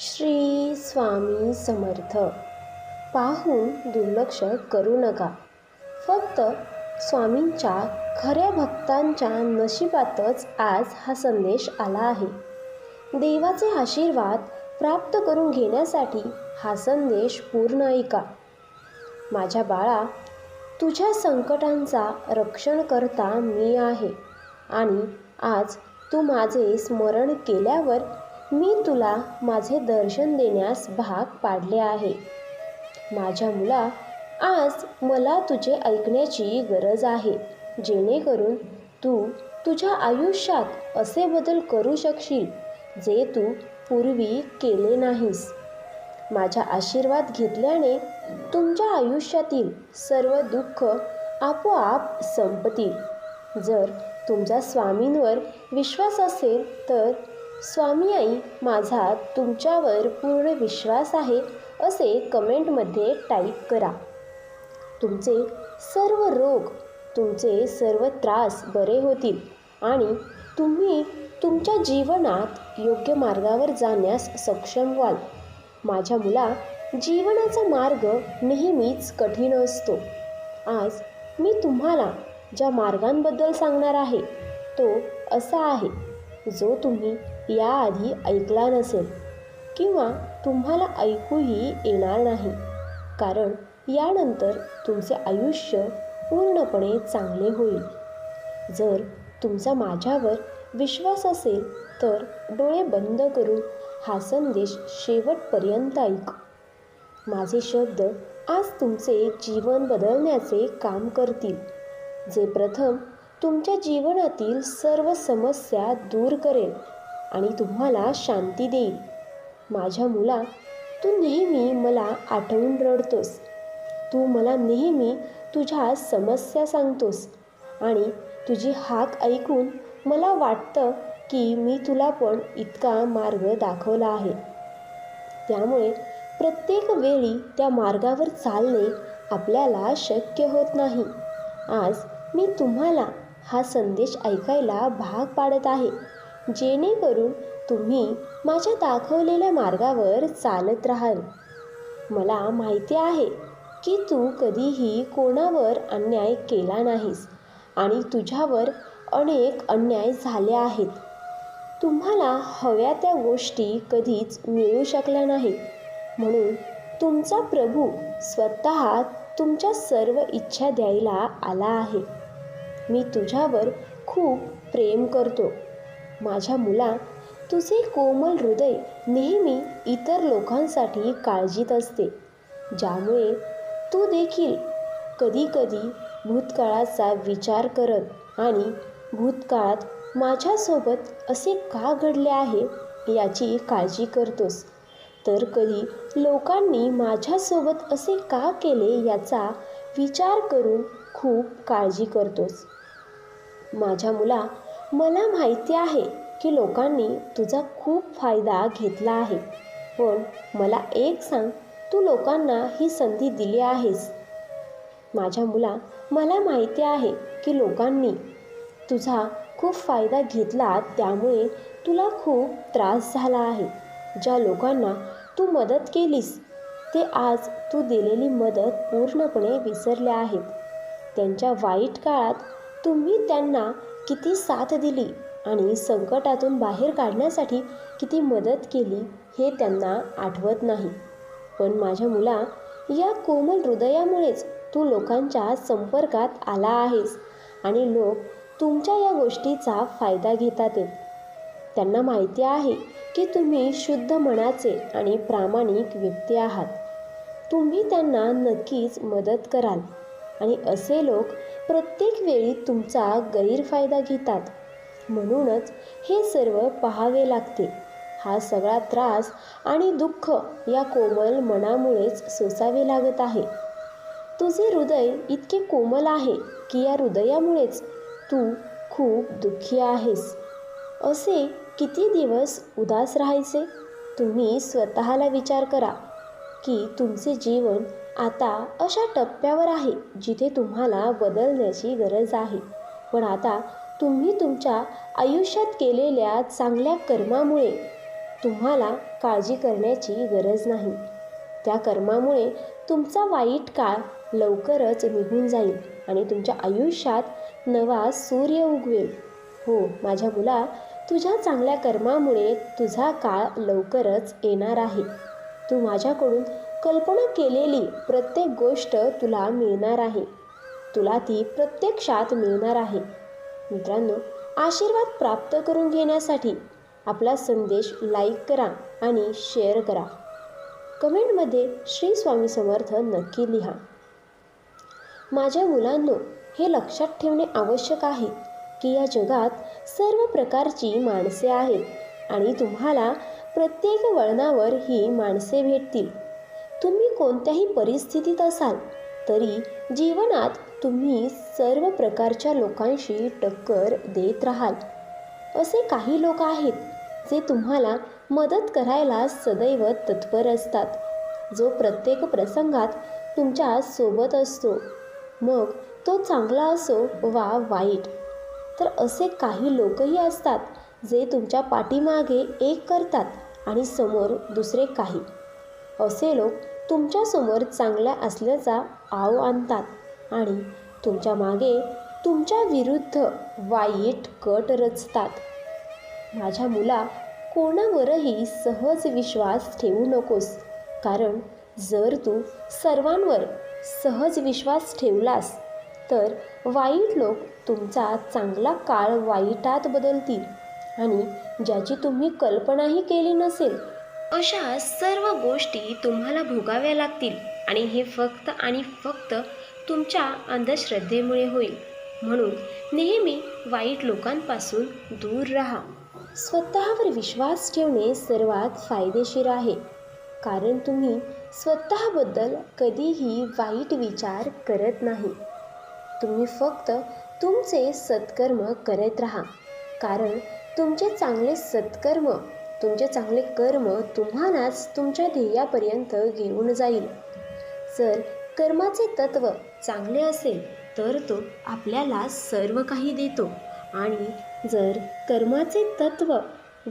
श्री स्वामी समर्थ. पाहून दुर्लक्ष करू नका. फक्त स्वामींच्या खऱ्या भक्तांच्या नशिबातच आज हा संदेश आला आहे. देवाचे आशीर्वाद प्राप्त करून घेण्यासाठी हा संदेश पूर्ण ऐका. माझ्या बाळा तुझ्या संकटांचा रक्षण करता मी आहे आणि आज तू माझे स्मरण केल्यावर मी तुला माझे दर्शन देण्यास भाग पाडले आहे. माझ्या मुला आज मला तुझे ऐकण्याची गरज आहे. जेणेकरून तू तुझ्या आयुष्यात असे बदल करू शकशील जे तू पूर्वी केले नाहीस. माझा आशीर्वाद घेतल्याने तुमच्या आयुष्यातील सर्व दुःख आपोआप संपतील. जर तुमचा स्वामींवर विश्वास असेल तर स्वामी आई माझा तुमच्यावर पूर्ण विश्वास आहे असे कमेंटमध्ये टाईप करा. तुमचे सर्व रोग तुमचे सर्व त्रास बरे होतील आणि तुम्ही तुमच्या जीवनात योग्य मार्गावर जाण्यास सक्षम व्हाल. माझ्या मुला जीवनाचा मार्ग नेहमीच कठीण असतो. आज मी तुम्हाला ज्या मार्गांबद्दल सांगणार आहे तो असा आहे. जो तुम्ही याआधी ऐकला नसेल किंवा तुम्हाला ऐकूही येणार नाही. कारण यानंतर तुमचे आयुष्य पूर्णपणे चांगले होईल. जर तुमचा माझ्यावर विश्वास असेल तर डोळे बंद करून हा संदेश शेवटपर्यंत ऐक. माझे शब्द आज तुमचे जीवन बदलण्याचे काम करतील. जे प्रथम तुमच्या जीवनातील सर्व समस्या दूर करेल आणि तुम्हाला शांती देईल माझ्या मुला तू नेहमी मला आठवून रडतोस. तू मला नेहमी तुझ्या समस्या सांगतोस आणि तुझी हाक ऐकून मला वाटतं की मी तुला पण इतका मार्ग दाखवला आहे. त्यामुळे प्रत्येक वेळी त्या मार्गावर चालणे आपल्याला शक्य होत नाही. आज मी तुम्हाला हा संदेश ऐकायला भाग पाडत आहे. जेणेकरून तुम्ही माझ्या दाखवलेल्या मार्गावर चालत राहाल. मला माहिती आहे की तू कधीही कोणावर अन्याय केला नाहीस आणि तुझ्यावर अनेक अन्याय झाले आहेत. तुम्हाला हव्या त्या गोष्टी कधीच मिळू शकल्या नाहीत. म्हणून तुमचा प्रभू स्वतः तुमच्या सर्व इच्छा द्यायला आला आहे. मी तुझ्यावर खूप प्रेम करतो. माझ्या मुला तुझे कोमल हृदय नेहमी इतर लोकांसाठी काळजीत असते. ज्यामुळे तू देखील कधीकधी भूतकाळाचा विचार करत आणि भूतकाळात माझ्यासोबत असे का घडले आहे याची काळजी करतोस. तर कधी लोकांनी माझ्यासोबत असे का केले याचा विचार करून खूप काळजी करतोस. माझ्या मुला मला माहिती आहे की लोकांनी तुझा खूप फायदा घेतला आहे. पण मला एक सांग तू लोकांना ही संधी दिली आहेस? माझ्या मुला मला माहिती आहे की लोकांनी तुझा खूप फायदा घेतला त्यामुळे तुला खूप त्रास झाला आहे. ज्या लोकांना तू मदत केलीस ते आज तू दिलेली मदत पूर्णपणे विसरले आहेत. त्यांच्या वाईट काळात तुम्ही त्यांना किती साथ दिली आणि संकटातून बाहेर काढण्यासाठी किती मदत केली हे त्यांना आठवत नाही. पण माझ्या मुला या कोमल हृदयामुळेच तू लोकांच्या संपर्कात आला आहेस आणि लोक तुमच्या या गोष्टीचा फायदा घेतात. त्यांना माहिती आहे की तुम्ही शुद्ध मनाचे आणि प्रामाणिक व्यक्ती आहात. तुम्ही त्यांना नक्कीच मदत कराल. आणि असे लोक प्रत्येक वेळी तुमचा गैरफायदा घेतात. म्हणूनच हे सर्व पाहावे लागते. हा सगळा त्रास आणि दुःख या कोमल मनामुळेच सोसावे लागत आहे. तुझे हृदय इतके कोमल आहे की या हृदयामुळेच तू खूप दुःखी आहेस. असे किती दिवस उदास राहायचे? तुम्ही स्वतःला विचार करा. की तुमचे जीवन आता अशा टप्प्यावर आहे जिथे तुम्हाला बदलण्याची गरज आहे. पण आता तुम्ही तुमच्या आयुष्यात केलेल्या चांगल्या कर्मामुळे तुम्हाला काळजी करण्याची गरज नाही. त्या कर्मामुळे तुमचा वाईट काळ लवकरच निघून जाईल आणि तुमच्या आयुष्यात नवा सूर्य उगवेल. हो माझ्या मुला तुझ्या चांगल्या कर्मामुळे तुझा काळ लवकरच येणार आहे. तू माझ्याकडून कल्पना केलेली प्रत्येक गोष्ट तुला मिळणार आहे. तुला ती प्रत्यक्षात मिळणार आहे. मित्रांनो आशीर्वाद प्राप्त करून घेण्यासाठी आपला संदेश लाईक करा आणि शेअर करा. कमेंटमध्ये श्री स्वामी समर्थ नक्की लिहा. माझ्या मुलांनो हे लक्षात ठेवणे आवश्यक आहे की या जगात सर्व प्रकारची माणसे आहेत आणि तुम्हाला प्रत्येक वळणावर ही माणसे भेटतील. तुम्ही कोणत्याही परिस्थितीत असाल तरी जीवनात तुम्ही सर्व प्रकारच्या लोकांशी टक्कर देत राहाल. असे काही लोक आहेत जे तुम्हाला मदत करायला सदैव तत्पर असतात. जो प्रत्येक प्रसंगात तुमच्यासोबत असतो. मग तो चांगला असो वा वाईट तर असे काही लोकही असतात जे तुमच्या पाठीमागे एक करतात आणि समोर दुसरे काही. असे लोक तुमच्यासमोर चांगल्या असल्याचा आव आणतात आणि तुमच्या मागे तुमच्या विरुद्ध वाईट कट रचतात. माझ्या मुला कोणावरही सहज विश्वास ठेवू नकोस कारण जर तू सर्वांवर सहज विश्वास ठेवलास तर वाईट लोक तुमचा चांगला काळ वाईटात बदलतील. आणि ज्याची तुम्ही कल्पनाही केली नसेल. अशा सर्व गोष्टी तुम्हाला भोगाव्या लागतील आणि हे फक्त आणि फक्त तुमच्या अंधश्रद्धेमुळे होईल. म्हणून नेहमी वाईट लोकांपासून दूर राहा. स्वतःवर विश्वास ठेवणे सर्वात फायदेशीर आहे. कारण तुम्ही स्वतःबद्दल कधीही वाईट विचार करत नाही. तुम्ही फक्त तुमचे सत्कर्म करत राहा. कारण तुमचे चांगले सत्कर्म तुमचे चांगले कर्म तुम्हालाच तुमच्या ध्येयापर्यंत घेऊन जाईल. जर कर्माचे तत्व चांगले असेल तर तो आपल्याला सर्व काही देतो. आणि जर कर्माचे तत्व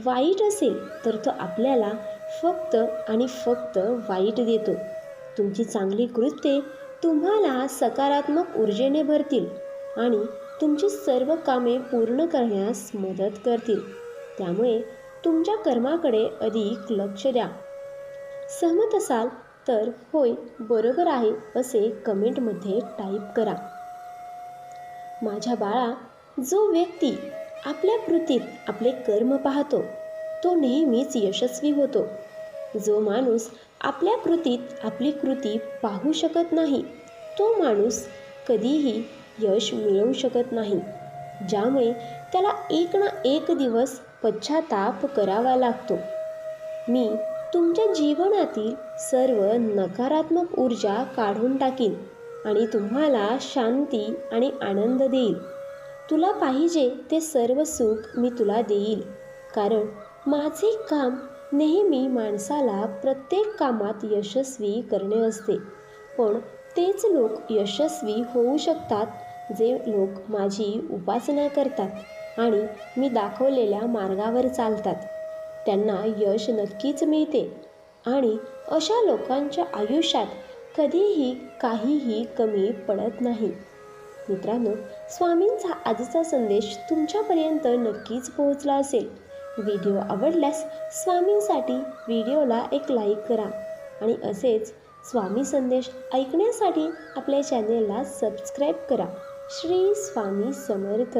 वाईट असेल तर तो आपल्याला फक्त आणि फक्त वाईट देतो. तुमची चांगली कृत्ये तुम्हाला सकारात्मक ऊर्जेने भरतील आणि तुमची सर्व कामे पूर्ण करण्यास मदत करतील. त्यामुळे तुमच्या कर्माकडे अधिक लक्ष द्या. सहमत असाल तर होय बरोबर आहे असे कमेंटमध्ये टाईप करा. माझ्या बाळा जो व्यक्ती आपल्या कृतीत आपले कर्म पाहतो तो नेहमीच यशस्वी होतो. जो माणूस आपल्या कृतीत आपली कृती पाहू शकत नाही तो माणूस कधीही यश मिळवू शकत नाही. ज्यामुळे त्याला एक ना एक दिवस पश्चाताप करावा लागतो. मी तुमच्या जीवनातील सर्व नकारात्मक ऊर्जा काढून टाकीन आणि तुम्हाला शांती आणि आनंद देईल. तुला पाहिजे ते सर्व सुख मी तुला देईल. कारण माझे काम नेहमी माणसाला प्रत्येक कामात यशस्वी करणे असते. पण तेच लोक यशस्वी होऊ शकतात जे लोक माझी उपासना करतात आणि मी दाखवलेल्या मार्गावर चालतात त्यांना यश नक्कीच मिळते. आणि अशा लोकांच्या आयुष्यात कधीही काहीही कमी पडत नाही. मित्रांनो स्वामींचा आजचा संदेश तुमच्यापर्यंत नक्कीच पोहोचला असेल. व्हिडिओ आवडल्यास स्वामींसाठी व्हिडिओला एक लाईक करा आणि असेच स्वामी संदेश ऐकण्यासाठी आपल्या चॅनेलला सबस्क्राईब करा. श्री स्वामी समर्थ.